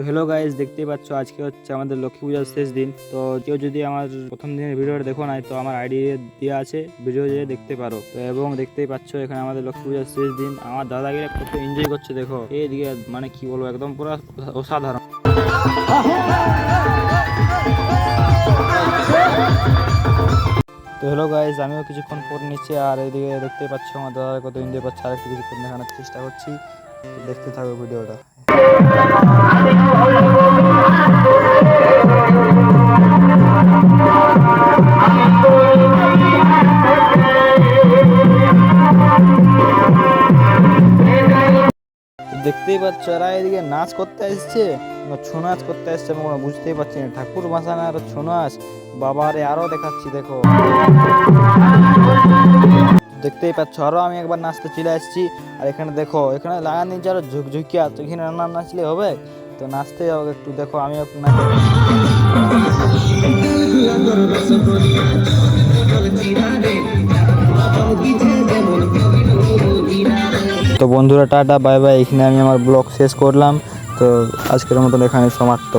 তো hello guys দেখতেই পাচ্ছ, আজকে হচ্ছে আমাদের লক্ষ্মী পূজার শেষ দিন। তো কেউ যদি আমার প্রথম দিনের ভিডিওটা দেখো নাই, তো আমার আইডি দেওয়া আছে, ভিডিও যেয়ে দেখতে পারো। তো এবং দেখতেই পাচ্ছ, এখানে আমাদের লক্ষ্মী পূজার শেষ দিন। আমার দাদাগিরা কত এনজয় করছে, দেখো। এইদিকে মানে কি বলব, একদম পুরো অসাধারণ। তো হ্যালো গাইজ আমিও কিছুক্ষণ পর নিচ্ছি আর এইদিকে দেখতে পাচ্ছ, আমার দাদা কত এনজয় করছে আর একটু কিছুক্ষণ দেখানোর চেষ্টা করছি। দেখতে থাকো ভিডিওটা। দেখতেই পাচ্ছ, এরা এদিকে নাচ করতে এসছে না ছৌ নাচ করতে এসছে আমি কোনো বুঝতেই পারছি না। ঠাকুর বাসানা আর ছৌ নাচ, বাবারে আরও দেখাচ্ছি, দেখো। দেখতেই পাচ্ছ, আরও আমি একবার নাচতে চলে আসছি। আর এখানে দেখো, এখানে লাগানি যারা ঝুকঝুকিয়া, তো এখানে না নাচলে হবে? তো নাচতে যাও একটু, দেখো আমি একটু নাচি। তো বন্ধুরা, টাটা, বাই বাই। এখানে আমি আমার ব্লগ শেষ করলাম। তো আজকের মতন এখানে সমাপ্ত।